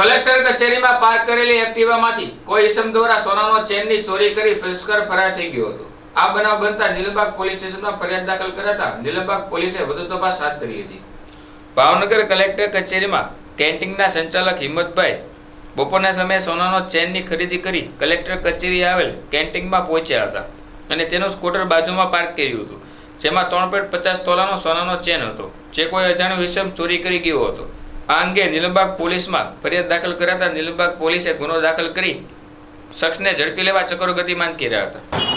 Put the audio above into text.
Collector કચેરીમાં park કરેલી એક્ટિવામાંથી કોઈ ઇસમ દ્વારા સોનાનો ચેનની ચોરી કરી ફિસ્કર ફરાર થઈ ગયો હતો. આ બનાવ બનતા નીલમબાગ પોલીસ સ્ટેશનમાં ફરિયાદ દાખલ કરાતા નીલમબાગ પોલીસે વધુ તપાસ હાથ ધરી હતી. ભાવનગર કલેક્ટર કચેરીમાં કેન્ટીનના સંચાલક હિંમતભાઈ બપોરના સમયે સોનાનો ચેનની ખરીદી કરી કલેક્ટર કચેરી આવેલ કેન્ટીનમાં પહોંચ્યા હતા અને તેનું સ્કૂટર બાજુમાં પાર્ક કર્યું હતું, જેમાં ત્રણ પોઈન્ટ પચાસ તોલાનો સોનાનો ચેન હતો, જે કોઈ અજાણ્યો વિષમ ચોરી કરી ગયો હતો. આ અંગે નીલમબાગ પોલીસમાં ફરિયાદ દાખલ કરાતા નીલમબાગ પોલીસે ગુનો દાખલ કરી શખ્સને ઝડપી લેવા ચક્રો ગતિમાન કર્યા હતા.